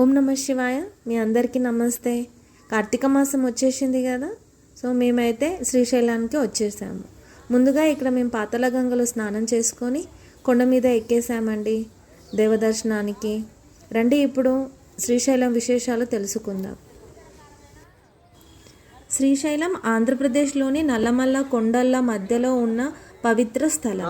ఓం నమ శివాయ. మీ అందరికీ నమస్తే. కార్తీక మాసం వచ్చేసింది కదా సో మేమైతే శ్రీశైలానికి వచ్చేసాము. ముందుగా ఇక్కడ మేము పాతల గంగలో స్నానం చేసుకొని కొండ మీద ఎక్కేసామండి దేవదర్శనానికి. రండి ఇప్పుడు శ్రీశైలం విశేషాలు తెలుసుకుందాం. శ్రీశైలం ఆంధ్రప్రదేశ్లోని నల్లమల్ల కొండల మధ్యలో ఉన్న పవిత్ర స్థలం.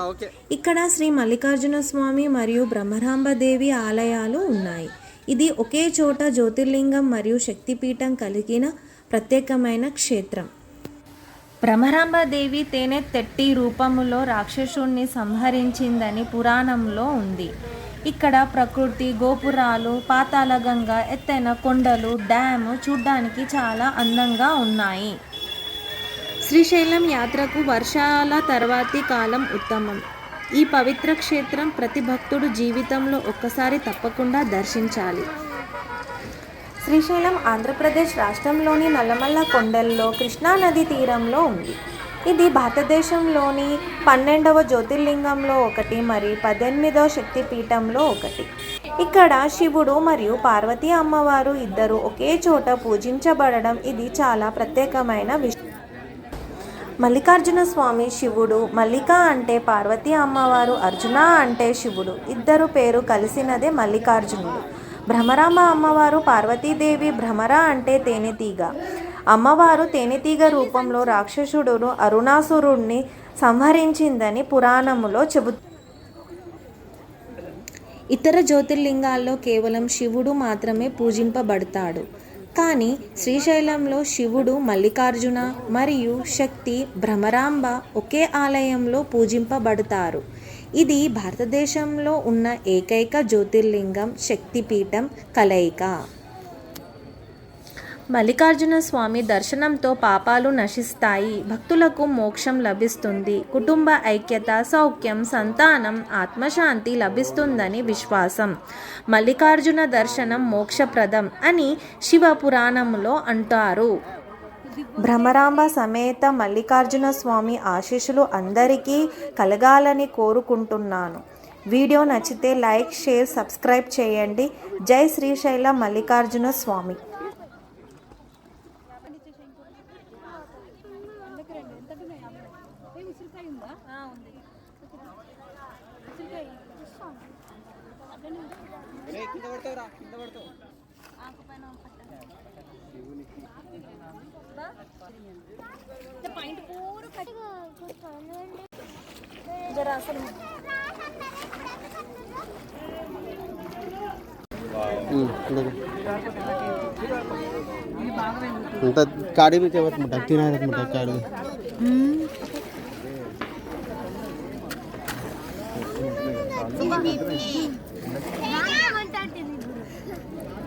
ఇక్కడ శ్రీ మల్లికార్జున స్వామి మరియు బ్రహ్మరాంబదేవి ఆలయాలు ఉన్నాయి. ఇది ఒకే చోట జ్యోతిర్లింగం మరియు శక్తిపీఠం కలిగిన ప్రత్యేకమైన క్షేత్రం. భ్రమరాంబదేవి తేనె తెట్టి రూపములో రాక్షసుణ్ణి సంహరించిందని పురాణంలో ఉంది. ఇక్కడ ప్రకృతి గోపురాలు పాతాళగంగ ఎత్తైన కొండలు డ్యాము చూడ్డానికి చాలా అందంగా ఉన్నాయి. శ్రీశైలం యాత్రకు వర్షాల తర్వాతి కాలం ఉత్తమం. ఈ పవిత్ర క్షేత్రం ప్రతి భక్తుడు జీవితంలో ఒక్కసారి తప్పకుండా దర్శించాలి. శ్రీశైలం ఆంధ్రప్రదేశ్ రాష్ట్రంలోని నల్లమల్ల కొండల్లో కృష్ణానది తీరంలో ఉంది. ఇది భారతదేశంలోని పన్నెండవ జ్యోతిర్లింగంలో ఒకటి మరియు పద్దెనిమిదవ శక్తిపీఠంలో ఒకటి. ఇక్కడ శివుడు మరియు పార్వతీ అమ్మవారు ఇద్దరు ఒకే చోట పూజించబడడం ఇది చాలా ప్రత్యేకమైన విషయం. మల్లికార్జున స్వామి శివుడు మల్లిక అంటే పార్వతీ అమ్మవారు అర్జున అంటే శివుడు. ఇద్దరు పేరు కలిసినదే మల్లికార్జునుడు. భ్రమరామ అమ్మవారు పార్వతీదేవి భ్రమర అంటే తేనెతీగ. అమ్మవారు తేనెతీగ రూపంలో రాక్షసుడును అరుణాసురుణ్ణి సంహరించిందని పురాణములో చెబు ఇతర జ్యోతిర్లింగాల్లో కేవలం శివుడు మాత్రమే పూజింపబడతాడు. కానీ శ్రీశైలంలో శివుడు మల్లికార్జున మరియు శక్తి భ్రమరాంబ ఒకే ఆలయంలో పూజింపబడతారు. ఇది భారతదేశంలో ఉన్న ఏకైక జ్యోతిర్లింగం శక్తిపీఠం కలయిక. మల్లికార్జున స్వామి దర్శనంతో పాపాలు నశిస్తాయి. భక్తులకు మోక్షం లభిస్తుంది. కుటుంబ ఐక్యత సౌఖ్యం సంతానం ఆత్మశాంతి లభిస్తుందని విశ్వాసం. మల్లికార్జున దర్శనం మోక్షప్రదం అని శివ పురాణంలో అంటారు. భ్రమరాంబ సమేత మల్లికార్జున స్వామి ఆశీస్సులు అందరికీ కలగాలని కోరుకుంటున్నాను. వీడియో నచ్చితే లైక్ షేర్ సబ్స్క్రైబ్ చేయండి. జై శ్రీశైల మల్లికార్జున స్వామి. పడతావురా కింద పడతావు. పాయింట్ పూరు జరా అసలు. अंत काड़ी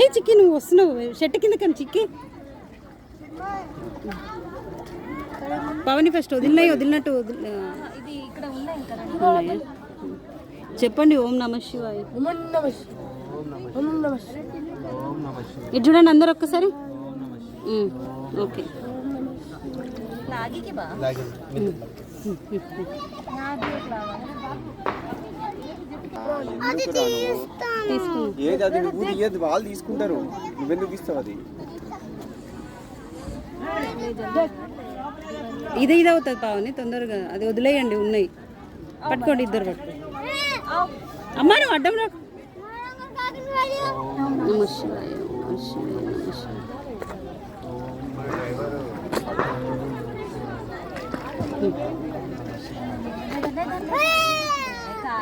ఏ చిక్కి నువ్వు వస్తున్నావు. చెట్టు కింద కానీ చిక్కి. పవని ఫస్ట్ వదిలినాయి వదిలినట్టు? చెప్పండి ఓం నమ శివాయ. ఇది చూడండి అందరు ఒక్కసారి. ఓకే. లాగికి ఏది అది? నువ్వు తీయద్దు వాళ్ళు తీసుకుంటారు. నువ్వెందుకు ఇస్తావు అది? ఇది ఇది అవుతుంది పావని తొందరగా. అది వదిలేయండి ఉన్నాయి. పట్టుకోండి ఇద్దరు పట్టుకో అమ్మా నువ్వు అడ్డం రా నమ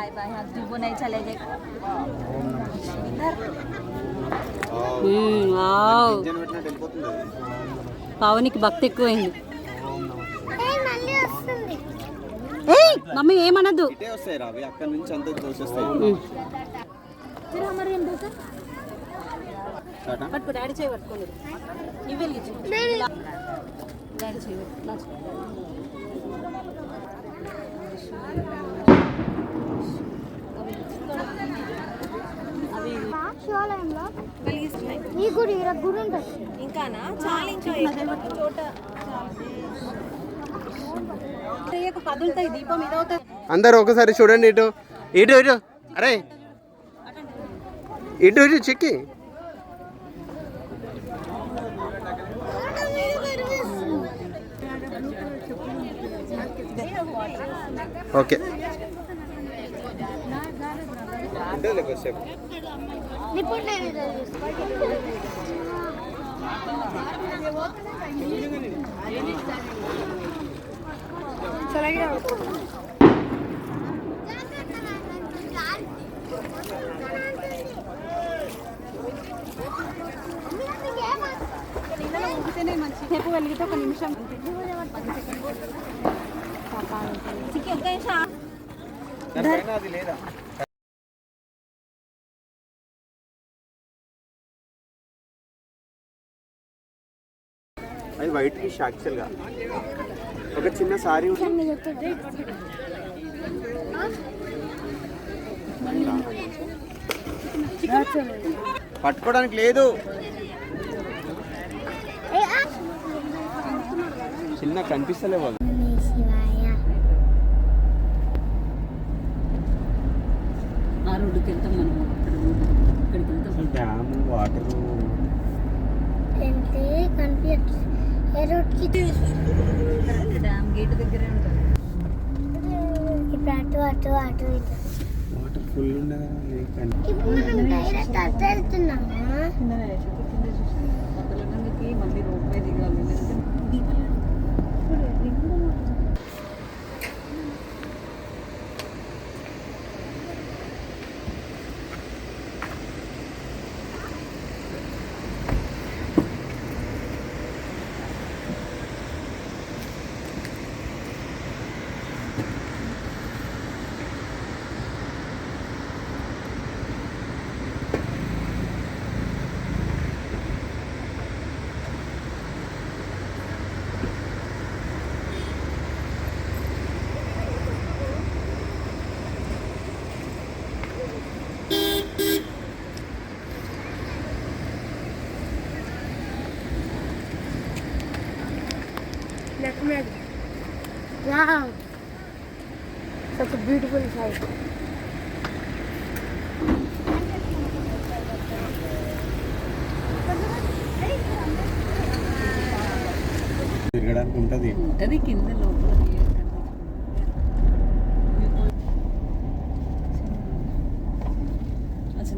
శివాయ నమ శివాయ నమ శివాయ काय बा ह्या जीवो नाही चले जाए మ్మ్, వావ్ ఇంజన్ పెట్టినట్టు వెళ్ళిపోతుంది అది పావనికి భక్తి ఎక్కువైంది ఏయ్ మమ్మీ ఏమనద్దు ఇటే వస్తాయి రా అవి అక్కడ నుంచి అంతా తోసేస్తాయి ఉమ్. फिर हम స్టార్టా? పట్టుకో డాడీ చేయి పట్టుకోండి ఇవి వెలిగించు డాడీ చేయి పట్టు. నా చేయి. అవి శివాలయంలో వెలిగిస్తున్నాయి. ఈ గుడి గుడి ఉంటుంది. ఇంకానా? చాలా ఇంకా చోట కదులుతాయి దీపం అందరు ఒకసారి చూడండి ఇటు. ఇటు ఇటు. అరే. ఇటు ఇటు చెక్కి. ఓకే. ఊపితేనే మంచి సేపు వెలిగితే ఒక నిమిషం అది వైట్ ఫిష్ యాక్చువల్గా ఒక చిన్న సారీ పట్టుకోవడానికి లేదు. చిన్న కనిపిస్తలేవు అవి శివాయ ఆ రోడ్డుకి వెళ్తాం మనం అక్కడ ఇక్కడికి వెళ్తాం. Dam water. అంటే కనిపించట్లేదు ఏ రోడ్కి డ్యామ్ గేట్ దగ్గరే ఉంటుంది ఇప్పుడు అటు అటు అటు ఇటు వాటర్ ఫుల్ ఉండదా ఇప్పుడు మనం డైరెక్ట్ అటు వెళ్తున్నామా మొదలగంగకి మళ్ళీ రోడ్ పై దిగాలి Wow. Such a beautiful sight. తిరగడానికి ఉంటుంది. ఉంటుంది కింద లోపల అసలు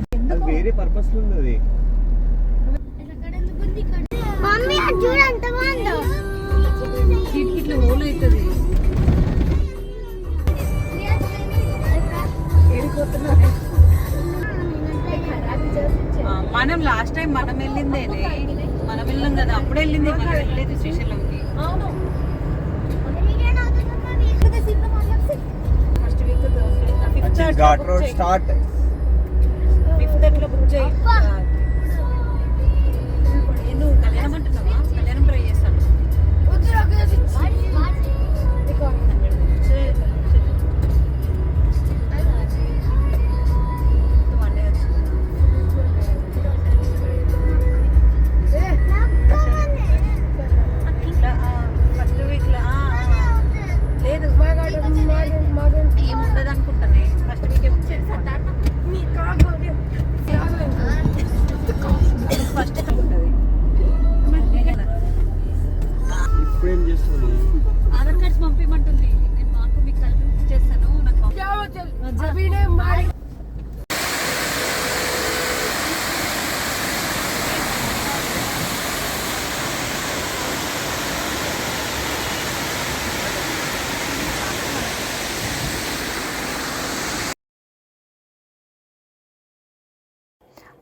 ఇట్లనే వేరే పర్పస్ ఉన్నది. మమ్మీ అది చూడు ఎంత బాగుందో. ఇట్లా హోల్ అవుతుంది. మనం లాస్ట్ టైం మనం వెళ్ళిందేనే మనం వెళ్ళాం కదా అప్పుడు వెళ్ళింది మనం వెళ్ళలేదు శ్రీశైలంకి first week ghat road start fifth అట్లా బుక్ చేయి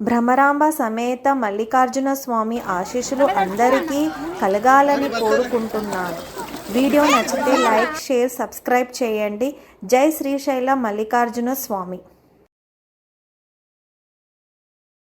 భ్రమరాంబ సమేత మల్లికార్జున స్వామి ఆశీస్సులు అందరికీ కలగాలని కోరుకుంటున్నాను. వీడియో నచ్చితే లైక్ షేర్ సబ్స్క్రైబ్ చేయండి. జై శ్రీశైల మల్లికార్జున స్వామి.